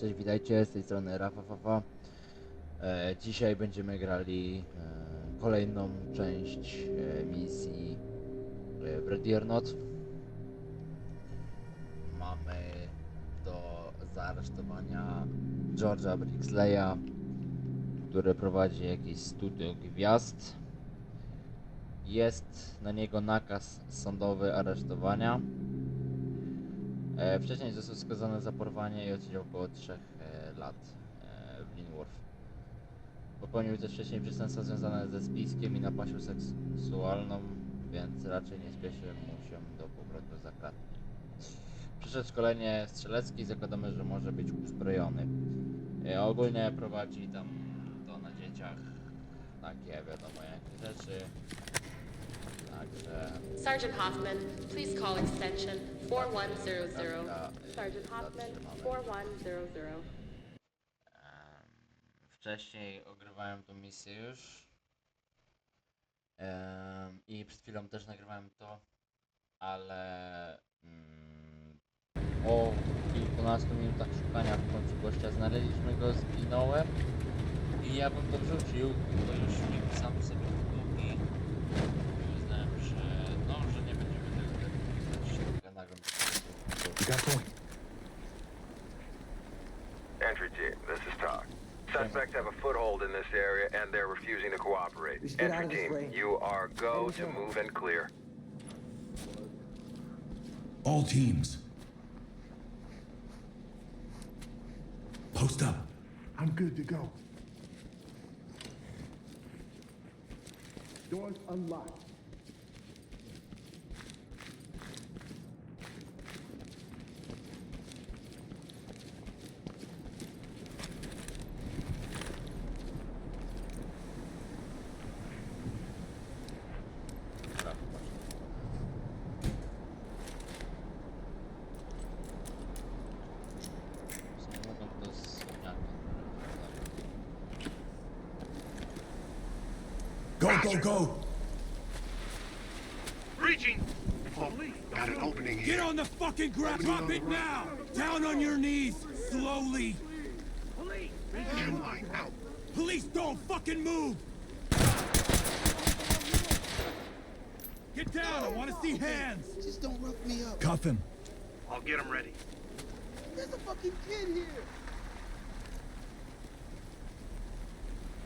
Cześć, witajcie, z tej strony Rafa. E, dzisiaj będziemy grali e, kolejną część e, misji e, Ready or Not. Mamy do zaaresztowania George'a Brixleya, który prowadzi jakieś studio gwiazd. Jest na niego nakaz sądowy aresztowania. E, wcześniej został skazany za porwanie i odsiedział około 3 e, lat e, w Linworth. Popełnił też wcześniej przestępstwa związane ze spiskiem i napaścią seksualną, więc raczej nie spieszy mu się do powrotu za kratki. Przyszedł szkolenie strzeleckie i zakładamy, że może być uzbrojony. Ogólnie prowadzi tam to na dzieciach, takie wiadomo jakie rzeczy. Także Sergeant Hoffman, please call extension 4100. Dobra, y, Sergeant Hoffman, zatrzymamy. 4100. Em, Wcześniej ogrywałem tą misję już. Em, I przed chwilą też nagrywałem to, ale mm, po kilkunastu minutach szukania w końcu gościa znaleźliśmy go, zginąłem i ja bym to wrzucił, to już film sam sobie długi. Got point. Entry team, this is Talk. Suspects have a foothold in this area and they're refusing to cooperate. We should get out Entry team, you are go to move and clear. All teams. Post up. I'm good to go. Doors unlocked. Go, go, go! Breaching! Oh, got an opening Get on the fucking ground! Drop it now! Down on your knees! Slowly! Am I out? Police don't fucking move! Get down! I want to see hands! Just don't rough me up. Cuff him. I'll get him ready. There's a fucking kid here.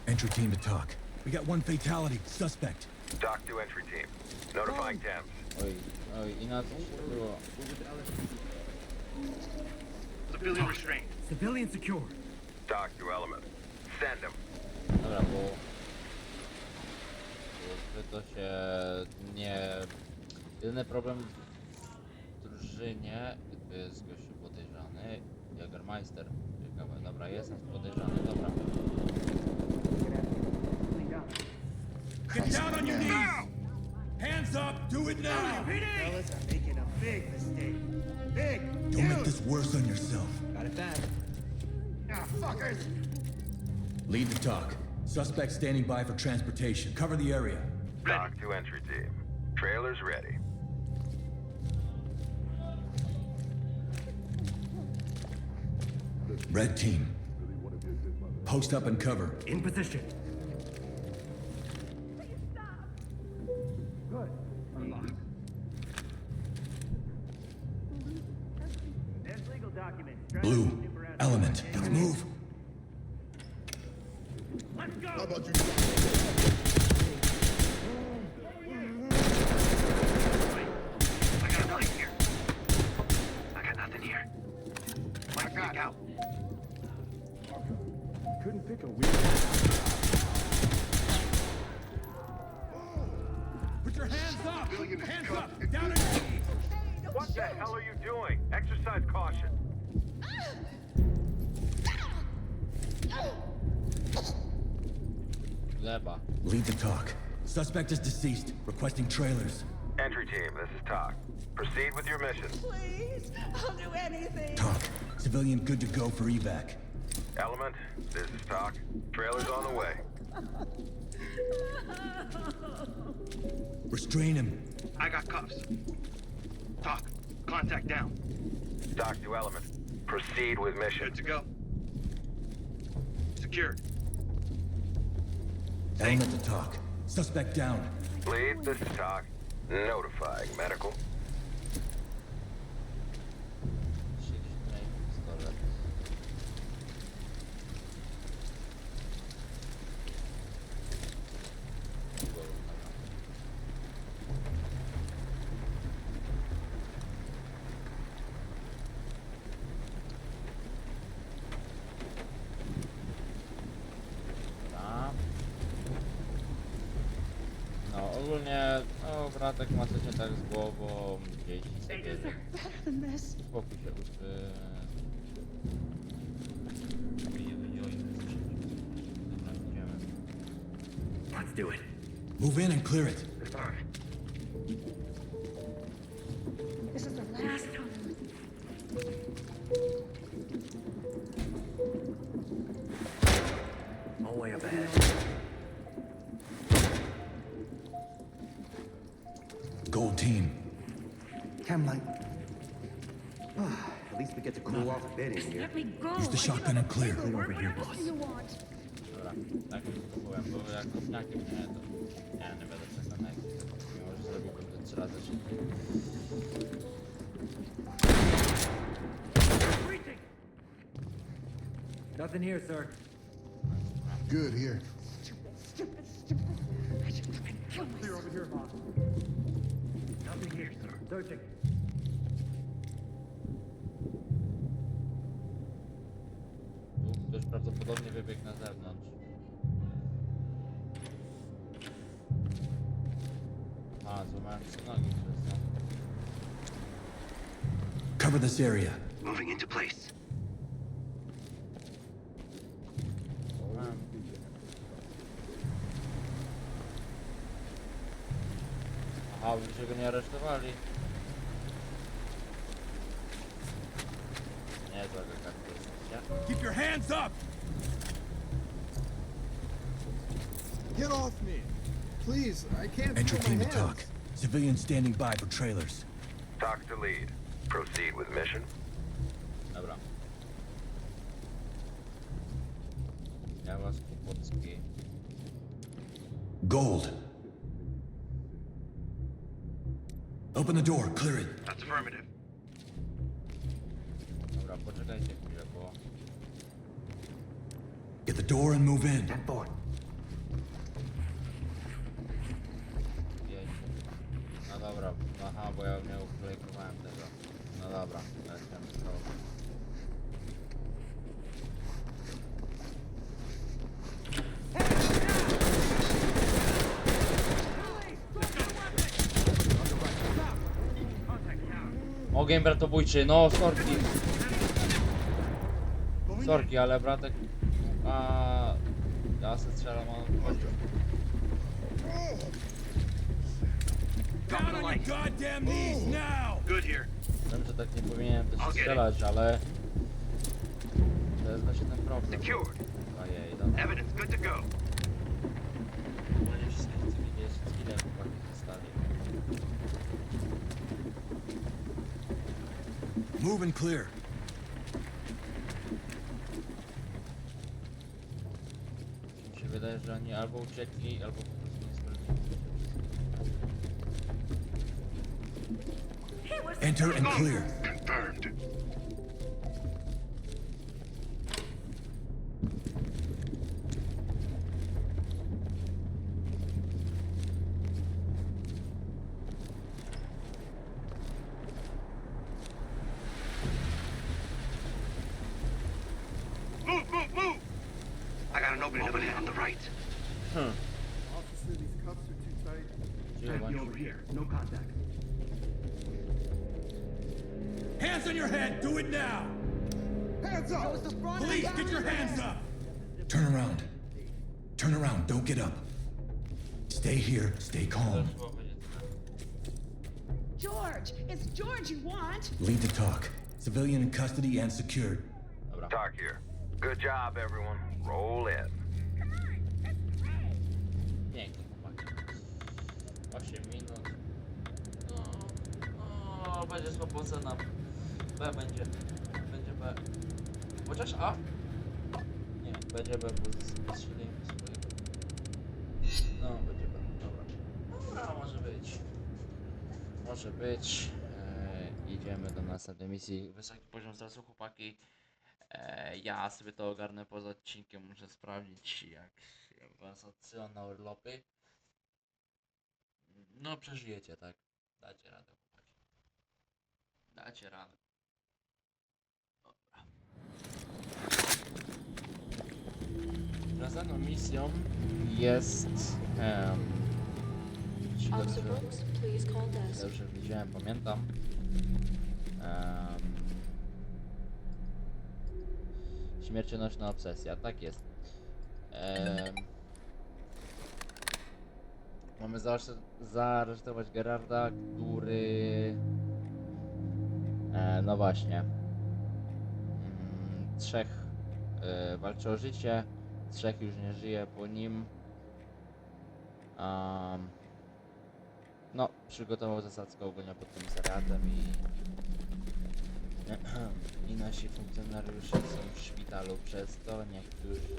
Entry team to talk. We got one fatality. Suspect. Doc to entry team. Notifying Thames. Oj, oj, i na co się było? Civilian restraint. Civilian secure. Doc to element. Send them. Dobra, bo... to się nie... Jedyny problem w drużynie to jest gościu podejrzany. Jagermeister. Ciekawe, dobra, jestem podejrzany, dobra. Get down on your knees! Hands up! Do it now! Fellas are making a big mistake. Big. Don't make this worse on yourself. Got it back. Ah, fuckers. Lead the talk. Suspect standing by for transportation. Cover the area. Doc to entry team. Trailers ready. Red team. Post up and cover. In position. Hell are you doing? Exercise caution. Gleba. Lead the talk. Suspect is deceased. Requesting trailers. Entry team, this is Talk. Proceed with your mission. Please, I'll do anything. Talk. Civilian good to go for evac. Element, this is Talk. Trailers on the way. Restrain him. I got cuffs. Talk. Contact down. Dock to element. Proceed with mission. Good to go. Secured. Element to talk. Suspect down. Lead, this talk. Notifying medical. Ogólnie, no bratek ma coś nie tak z głową, gdzieś sobie. Spokój się, idziemy. Let's do it. Move in and clear it. Get to cool off a bit in here. Let me go. Use the shotgun and clear. Clear over here, boss. What do you want? Dobra, tak już próbowałem, bo jak wieśniakiem nie, to... Nie, nie będę przekonany. Mimo, że zrobiłbym to trzy razy szybciej. Breaching! Nothing here, sir. Good here. Stupid, stupid, stupid. I should fucking kill myself. over here, boss. Nothing here, sir. Searching. Tu ktoś prawdopodobnie wybiegł na zewnątrz. A, złamałem sobie nogi przez to. Cover this area. Moving into place. Złamałem. Aha, widzicie, go nie aresztowali. Entry feel my team to talk. Civilians standing by for trailers. Talk to lead. Proceed with mission. Dobra. Działa Skopocki. Gold. Open the door. Clear it. That's affirmative. Dobra, poczekajcie chwilę, bo... Get the door and move in. That boy. Dobra, aha, bo ja nie uklejkowałem tego. No dobra, z drogą. Ogień bratobójczy, no sorki. Sorki, ale bratek... A... Ja se strzelam, on Down on your goddamn knees now! Good here. Wiem, że tak nie powinienem też I'll get it. strzelać, ale... To jest właśnie ten problem. Secured. Ojej, dobra. Evidence good to go. Nie chłopaki zostali. Move and clear. Mi się wydaje, że oni albo uciekli, albo Enter and clear. Confirmed. Stay here. Stay calm. już było powiedzieć. George, it's George you want. Lead the talk. Civilian in custody and secured. Talk here. Good job, everyone. Roll in. Pięknie chłopaki. 8 minut. No, no będzie słabo ocena. B będzie. Będzie B. Chociaż A? Nie. Będzie B, bo strzelimy Może być. E, idziemy do następnej misji. Wysoki poziom stresu, chłopaki. E, ja sobie to ogarnę poza odcinkiem. Muszę sprawdzić, jak, was odsyłam na urlopy. No, przeżyjecie, tak? Dacie radę, chłopaki. Dacie radę. Dobra. Następną misją jest. Um, Officer dobrze, Brooks, please call desk. dobrze widziałem, pamiętam. Um, śmiercionośna obsesja, tak jest. Em, mamy zaaresz- zaaresztować Gerarda, który. E, no właśnie. Mm, trzech e, walczy o życie, trzech już nie żyje po nim. Um, no, przygotował zasadzkę ogólnie pod komisariatem i i nasi funkcjonariusze są w szpitalu przez to, niektórzy,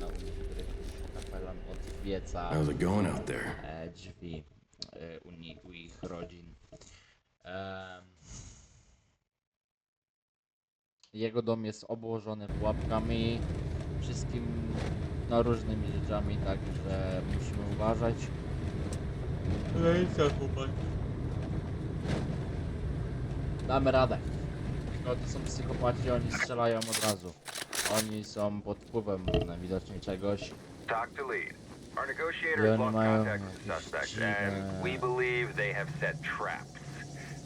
no u niektórych już kapelan odwiedza How's it going out there? e, drzwi e, u, ni, u ich rodzin. Em, jego dom jest obłożony pułapkami, wszystkim no, różnymi rzeczami, także musimy uważać. Co, chłopaki? Damy radę. No to są psychopaci, oni strzelają od razu. Oni są pod wpływem najwidoczniej czegoś. Talk to lead. Our negotiator has lost contact with the suspect, and we believe they have set traps.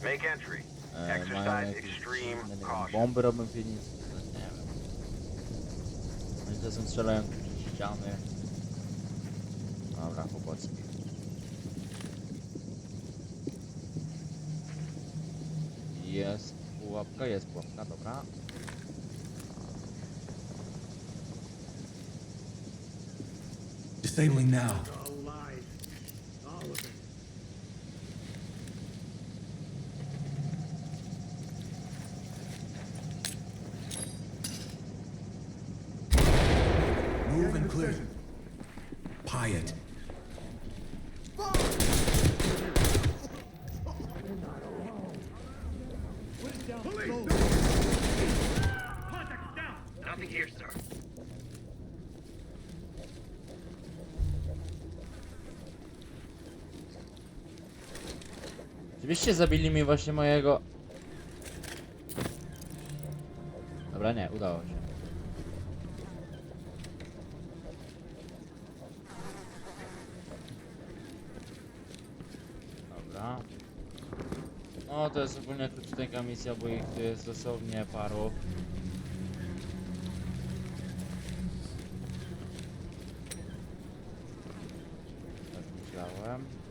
Make entry. E, Exercise extreme dziwne, nie wiem, caution. bomby robią w piwnicy, nie wiem. Oni czasem strzelają przez ściany. Dobra, chłopacy. Jest pułapka, jest pułapka, dobra. Disabling now. All lies. All of it. Move and clear. Pyatt. Nothing Oczywiście zabili mi właśnie mojego... Dobra, nie, udało się. Dobra. No, to jest ogólnie króciutka misja, bo ich tu jest dosłownie paru. Tak myślałem.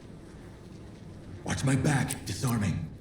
Watch my back. Disarming.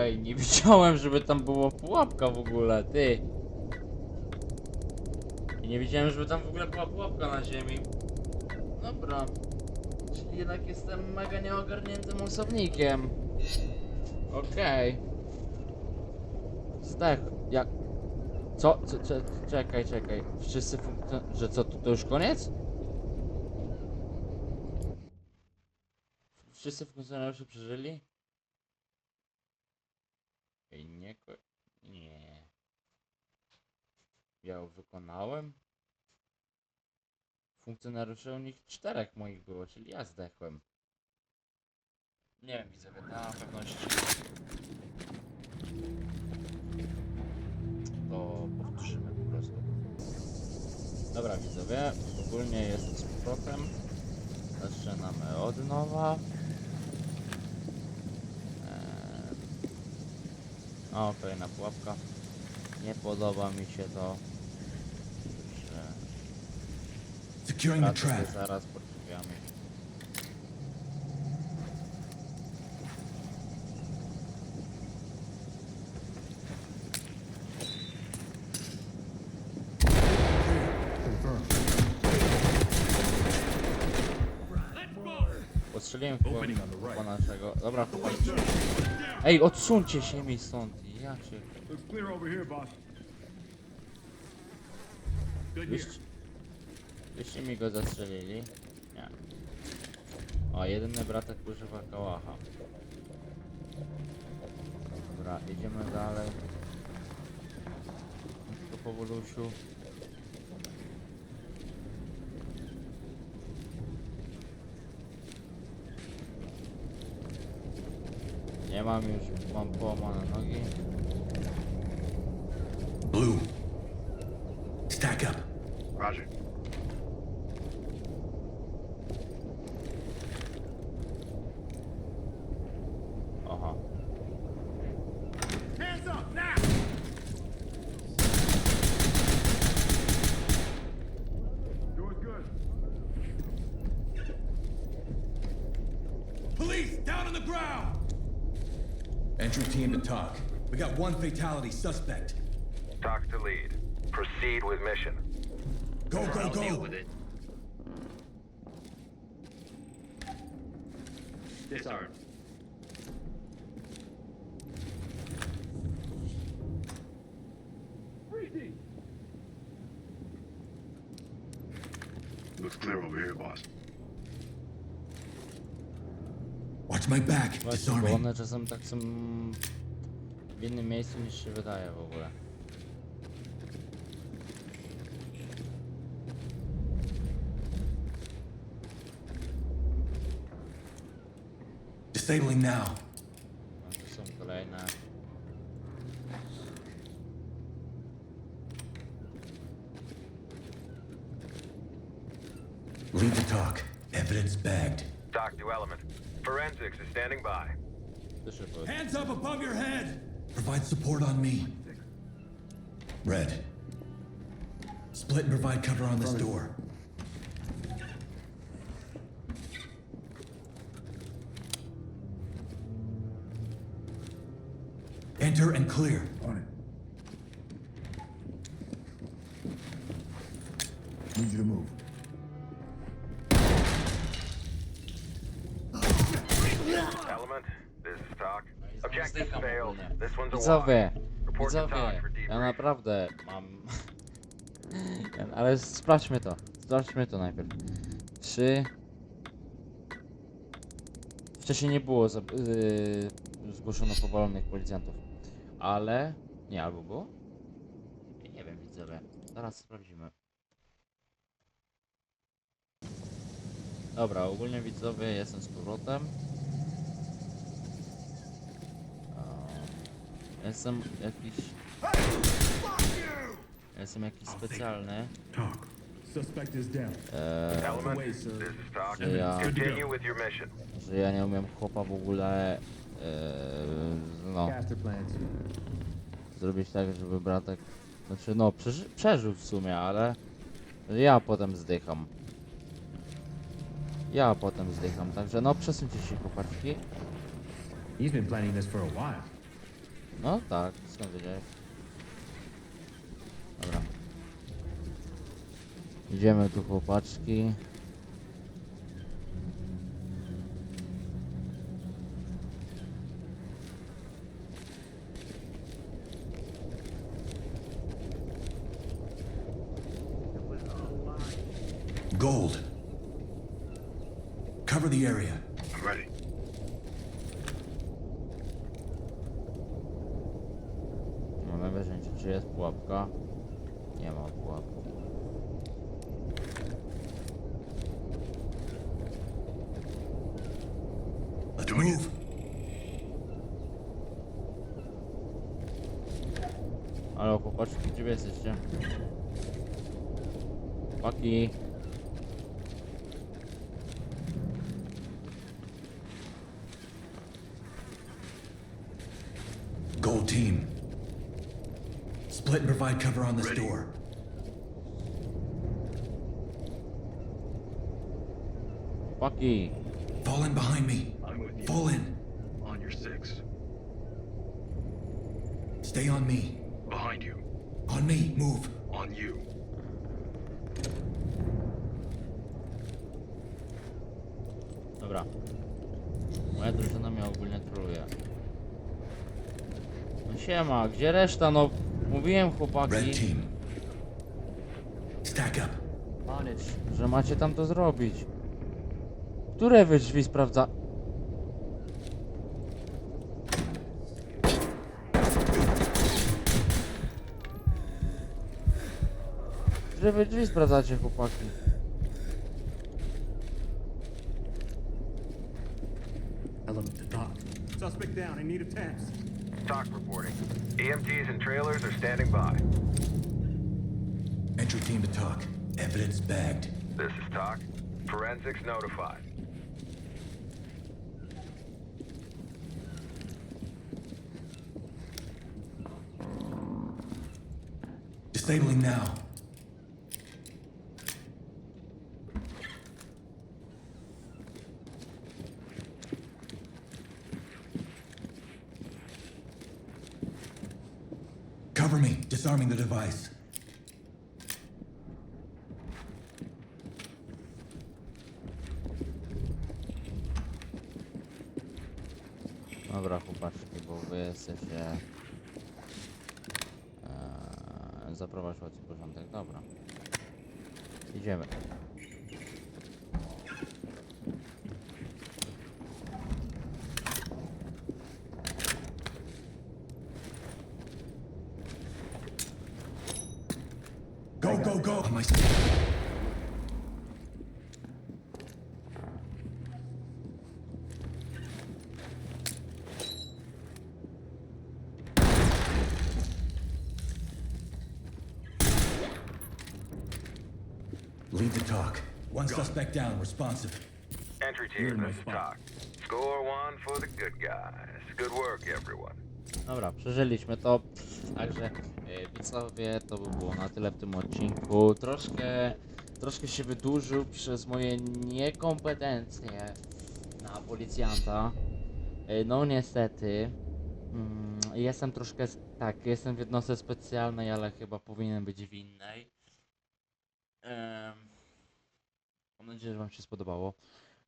Ej, nie widziałem, żeby tam była pułapka w ogóle, ty! Nie widziałem, żeby tam w ogóle była pułapka na ziemi. Dobra. Czyli jednak jestem mega nieogarniętym osobnikiem. Okej. Zdech. Jak... Co? Co? co? Czekaj, czekaj. Wszyscy funkcjon... Że co, to, to już koniec? Wszyscy funkcjonariusze przeżyli? Ej, nie. Nie. Ja wykonałem? Funkcjonariuszy u nich czterech moich było, czyli ja zdechłem. Nie wiem, widzowie, na pewności... To powtórzymy po prostu. Dobra, widzowie, ogólnie jest z powrotem. Zaczynamy od nowa. O, kolejna pułapka. Nie podoba mi się to. Że Securing the trap. zaraz pod drzwiami. Postrzeliłem po naszego. Dobra, chłopaki. Ej, odsuńcie się mi stąd. Ja cię. Looks clear over here, boss. Good here. Wyście, wyście mi go zastrzelili? Nie. O, jedyny bratek używa kałacha. Dobra, idziemy dalej. Tylko powolusiu. Nie mam już, mam połamane nogi. Blue. Stack up. Roger. Aha. Hands up, now! Door's good. Police, down on the ground! Entry team to talk. We got one fatality suspect. Talk to lead. Proceed with mission. Go, go, I'll deal go! with it. Disarmed. Looks clear over here, boss. Watch back. Właśnie, bo one czasem tak są w innym miejscu niż się wydaje w ogóle. Disabling now. No tu są kolejne. Lead the talk. Evidence bagged. Talk to element. Forensics is standing by. Tu. Hands up above your head! Provide support on me. Red. Split and provide cover on this door. Enter and clear. On it. Need you to move. Widzowie, widzowie, ja naprawdę mam... Ale sprawdźmy to, sprawdźmy to najpierw. Czy... Wcześniej nie było za... Yy, zgłoszono powalonych policjantów, ale... Nie, albo było? Nie wiem, widzowie. Zaraz sprawdzimy. Dobra, ogólnie widzowie, jestem z powrotem. Jestem jakiś... Jestem jakiś specjalny. Talk. Suspect is down. Eee, że ja, Continue with your mission. że ja nie umiem chłopa w ogóle... Eee, no, plans. zrobić tak, żeby bratek... Znaczy, no, przeży przeżył w sumie, ale... Ja potem zdycham. Ja potem zdycham, także no, przesuńcie się chłopaki. He's been planning this for a while. No tak, skąd wiedziałeś? Dobra. Idziemy tu chłopaczki. Gold. Cover the area. Pułapka? Nie ma pułapki. Move. Ale chłopaczki, gdzie wy jesteście? Chłopaki. Gold team. Split and provide cover on this Ready. door. Chłopaki, Fall in behind me. I'm with you. Fall in. On your six. Stay on me. Behind you. On me. Move. On you. dobra. Moja drużyna mnie ogólnie troluje. No siema, gdzie reszta? No, mówiłem chłopaki, team. Stack up. że macie tam to zrobić. Które wy drzwi sprawdza... Które wy drzwi sprawdzacie chłopaki? Element to talk. Suspect down. In need of temps. Talk reporting. EMTs and trailers are standing by. Entry team to talk. Evidence bagged. This is Talk. Forensics notified. Disabling now. Disarming the device. Dobra chłopaczki, bo wy jesteście... Eee, zaprowadź ładny porządek, dobra. Idziemy. Go, go, go. On my Lead to One suspect down, responsive. Entry team, this is Talk. Score one for the good guys. Good work, everyone. Dobra, przeżyliśmy to. Także e, widzowie, to by było na tyle w tym odcinku. Troszkę, troszkę się wydłużył przez moje niekompetencje na policjanta. E, No niestety. Mm, Jestem troszkę, tak, jestem w jednostce specjalnej, ale chyba powinienem być w innej. Mam nadzieję, że wam się spodobało,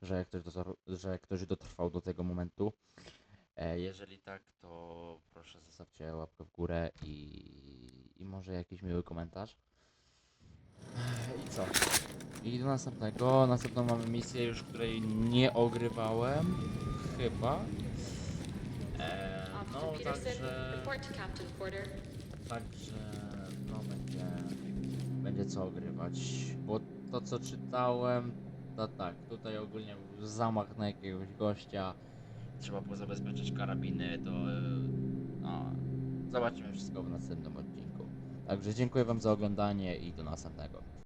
że ktoś, dotar- że ktoś dotrwał do tego momentu. E, Jeżeli tak, to proszę zostawcie łapkę w górę i, i może jakiś miły komentarz. I co? I do następnego. Następną mamy misję już, której nie ogrywałem. Chyba. E, no, także... Także no będzie, będzie co ogrywać. Bo to co czytałem, to tak, tutaj ogólnie był zamach na jakiegoś gościa. Trzeba było zabezpieczyć karabiny, to e, no, zobaczymy wszystko w następnym odcinku. Także dziękuję wam za oglądanie i do następnego.